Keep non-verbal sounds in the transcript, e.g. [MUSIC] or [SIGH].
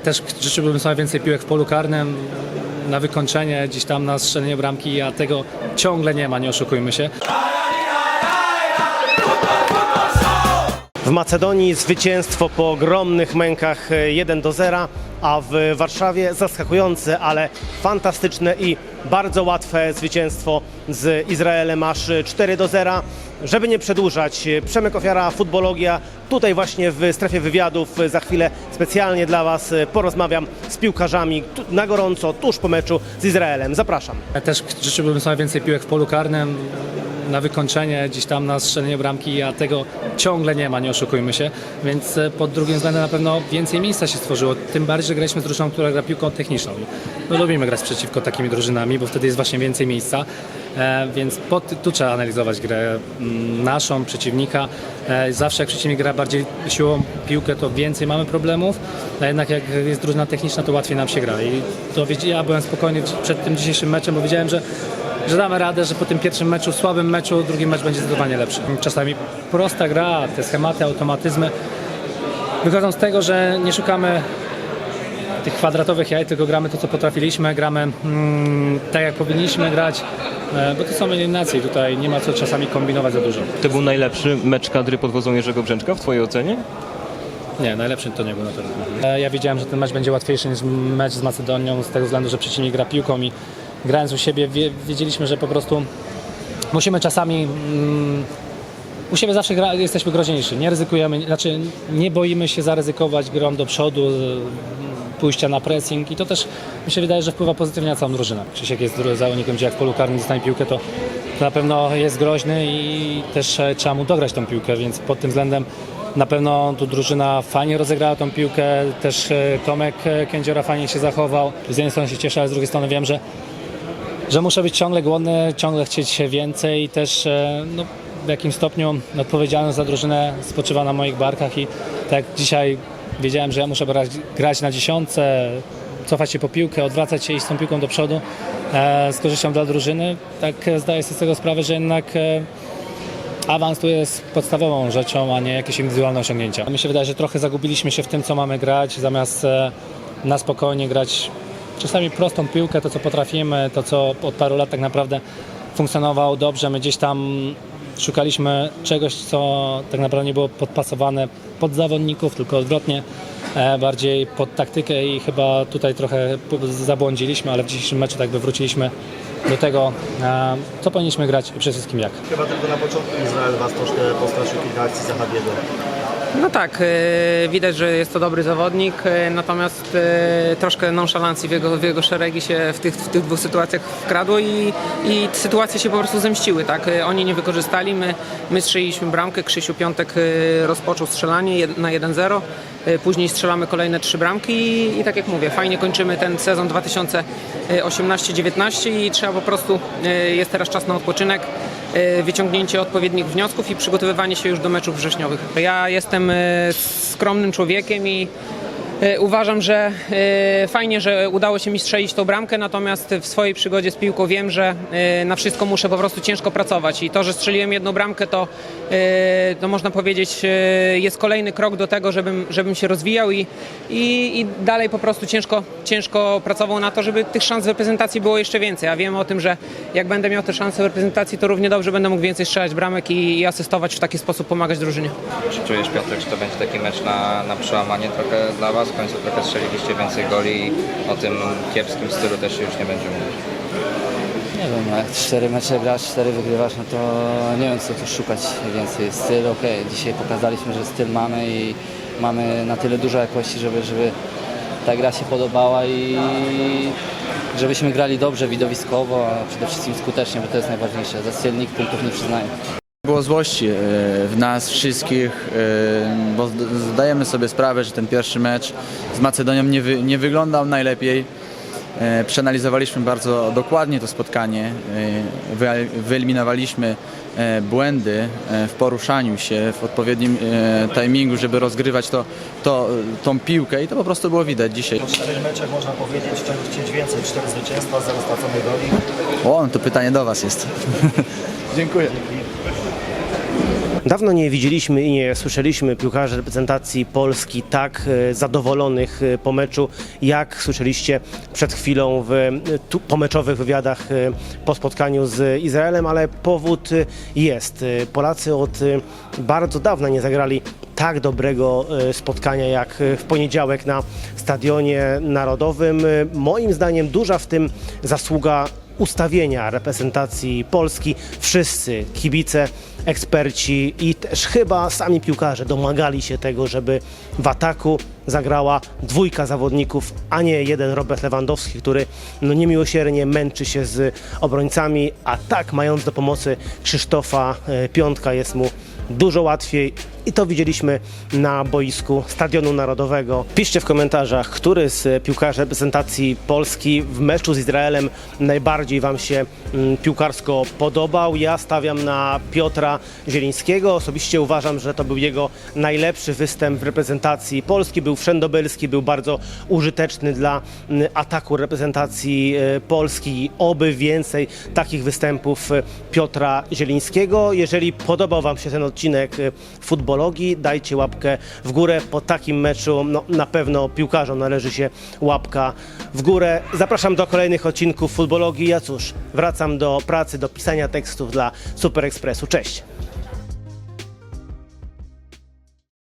Też życzyłbym sobie więcej piłek w polu karnym, na wykończenie, gdzieś tam na strzelenie bramki, a tego ciągle nie ma, nie oszukujmy się. W Macedonii zwycięstwo po ogromnych mękach e, 1 do 0, a w Warszawie zaskakujące, ale fantastyczne i bardzo łatwe zwycięstwo z Izraelem aż 4 do 0. Żeby nie przedłużać, e, Przemek Ofiara, Futbologia, tutaj właśnie w strefie wywiadów e, za chwilę specjalnie dla Was e, porozmawiam z piłkarzami na gorąco, tuż po meczu z Izraelem. Zapraszam. Też życzyłbym sobie więcej piłek w polu karnym, na wykończenie, gdzieś tam na strzelenie bramki, a tego ciągle nie ma, nie oszukujmy się. Więc e, pod drugim względem na pewno więcej miejsca się stworzyło. Tym bardziej, że graliśmy z drużyną, która gra piłką techniczną. My lubimy grać przeciwko takimi drużynami, bo wtedy jest właśnie więcej miejsca. E, więc pod, tu trzeba analizować grę mm, naszą, przeciwnika. E, zawsze jak przeciwnik gra bardziej siłą piłkę, to więcej mamy problemów, a jednak jak jest drużyna techniczna, to łatwiej nam się gra. I to ja byłem spokojny przed tym dzisiejszym meczem, bo wiedziałem, że że damy radę, że po tym pierwszym meczu, słabym meczu, drugi mecz będzie zdecydowanie lepszy. Czasami prosta gra, te schematy, automatyzmy wychodzą z tego, że nie szukamy tych kwadratowych jaj, tylko gramy to, co potrafiliśmy, gramy mm, tak, jak powinniśmy grać, e, bo to są eliminacje i tutaj nie ma co czasami kombinować za dużo. To był najlepszy mecz kadry pod wodzą Jerzego Brzęczka w Twojej ocenie? Nie, najlepszy to nie był na pewno. E, Ja wiedziałem, że ten mecz będzie łatwiejszy niż mecz z Macedonią, z tego względu, że przeciwnik gra piłką i grając u siebie wie, wiedzieliśmy, że po prostu musimy czasami mm, u siebie zawsze gra, jesteśmy groźniejsi. Nie ryzykujemy, znaczy nie boimy się zaryzykować grą do przodu, e, pójścia na pressing i to też mi się wydaje, że wpływa pozytywnie na całą drużynę. Krzysiek jest zawodnikiem, gdzie jak w polu karnym dostanie piłkę, to to na pewno jest groźny i też e, trzeba mu dograć tą piłkę, więc pod tym względem na pewno tu drużyna fajnie rozegrała tą piłkę, też e, Tomek e, Kędziora fajnie się zachował. Z jednej strony się cieszę, ale z drugiej strony wiem, że, że muszę być ciągle głodny, ciągle chcieć się więcej i też e, no, w jakimś stopniu odpowiedzialność za drużynę spoczywa na moich barkach i tak dzisiaj wiedziałem, że ja muszę grać, grać na dziesiątce, cofać się po piłkę, odwracać się i z tą piłką do przodu e, z korzyścią dla drużyny, tak e, zdaję sobie z tego sprawę, że jednak e, awans tu jest podstawową rzeczą, a nie jakieś indywidualne osiągnięcia. Mi się wydaje, że trochę zagubiliśmy się w tym, co mamy grać, zamiast e, na spokojnie grać czasami prostą piłkę, to co potrafimy, to co od paru lat tak naprawdę funkcjonowało dobrze. My gdzieś tam szukaliśmy czegoś, co tak naprawdę nie było podpasowane pod zawodników, tylko odwrotnie, e, bardziej pod taktykę i chyba tutaj trochę zabłądziliśmy, ale w dzisiejszym meczu tak by wróciliśmy do tego, e, co powinniśmy grać i przede wszystkim jak. Chyba tylko na początku Izrael was troszkę postraszył kilka akcji Zahabiego. No tak, e, widać, że jest to dobry zawodnik, e, natomiast e, troszkę nonszalancji w jego, w jego szeregi się w tych, w tych dwóch sytuacjach wkradło i, i sytuacje się po prostu zemściły. Tak? Oni nie wykorzystali, my, my strzeliliśmy bramkę, Krzysiu Piątek rozpoczął strzelanie na 1-0, e, później strzelamy kolejne trzy bramki i, i tak jak mówię, fajnie kończymy ten sezon 2018-19 i trzeba po prostu, jest teraz czas na odpoczynek, wyciągnięcie odpowiednich wniosków i przygotowywanie się już do meczów wrześniowych. Ja jestem e, skromnym człowiekiem i e, uważam, że fajnie, że udało się mi strzelić tą bramkę, natomiast w swojej przygodzie z piłką wiem, że na wszystko muszę po prostu ciężko pracować i to, że strzeliłem jedną bramkę, to, to można powiedzieć jest kolejny krok do tego, żebym, żebym się rozwijał i, i, i dalej po prostu ciężko, ciężko pracował na to, żeby tych szans w reprezentacji było jeszcze więcej. A wiem o tym, że jak będę miał te szanse w reprezentacji, to równie dobrze będę mógł więcej strzelać bramek i, i asystować w taki sposób, pomagać drużynie. Czy czujesz Piotrek, że to będzie taki mecz na, na przełamanie trochę dla Was? W końcu trochę strzeliliście więcej goli i o tym kiepskim stylu też się już nie będzie mówić. Nie wiem, no jak cztery mecze grasz, cztery wygrywasz, no to nie wiem co tu szukać więcej. Styl, okej, dzisiaj pokazaliśmy, że styl mamy i mamy na tyle dużo jakości, żeby, żeby ta gra się podobała i żebyśmy grali dobrze, widowiskowo, a przede wszystkim skutecznie, bo to jest najważniejsze. Za styl nikt punktów nie przyznaje. Było złości e, w nas wszystkich, e, bo zd- zdajemy sobie sprawę, że ten pierwszy mecz z Macedonią nie, wy, nie wyglądał najlepiej. E, Przeanalizowaliśmy bardzo dokładnie to spotkanie, e, wy- wyeliminowaliśmy e, błędy w poruszaniu się w odpowiednim timingu, żeby rozgrywać to, to, tą piłkę i to po prostu było widać dzisiaj. Po czterech meczach można powiedzieć, czego chcieć więcej. Cztery zwycięstwa, zero straconych goli. O, to pytanie do Was jest. [LAUGHS] Dziękuję. Dawno nie widzieliśmy i nie słyszeliśmy piłkarzy reprezentacji Polski tak e, zadowolonych e, po meczu, jak słyszeliście przed chwilą w e, tu, pomeczowych wywiadach po spotkaniu z Izraelem, ale powód jest. Polacy od bardzo dawna nie zagrali tak dobrego spotkania jak w poniedziałek na Stadionie Narodowym. Moim zdaniem duża w tym zasługa ustawienia reprezentacji Polski. Wszyscy kibice, eksperci i też chyba sami piłkarze domagali się tego, żeby w ataku zagrała dwójka zawodników, a nie jeden Robert Lewandowski, który no, niemiłosiernie męczy się z obrońcami, a tak mając do pomocy Krzysztofa e, Piątka jest mu dużo łatwiej i to widzieliśmy na boisku Stadionu Narodowego. Piszcie w komentarzach, który z piłkarzy reprezentacji Polski w meczu z Izraelem najbardziej Wam się mm, piłkarsko podobał. Ja stawiam na Piotra Zielińskiego. Osobiście uważam, że to był jego najlepszy występ w reprezentacji Polski. Był wszędobylski, był bardzo użyteczny dla mm, ataku reprezentacji e, Polski. Oby więcej takich występów e, Piotra Zielińskiego. Jeżeli podobał Wam się ten odcinek e, dajcie łapkę w górę. Po takim meczu no, na pewno piłkarzom należy się łapka w górę. Zapraszam do kolejnych odcinków futbologii. Ja cóż, wracam do pracy, do pisania tekstów dla Super Expressu. Cześć!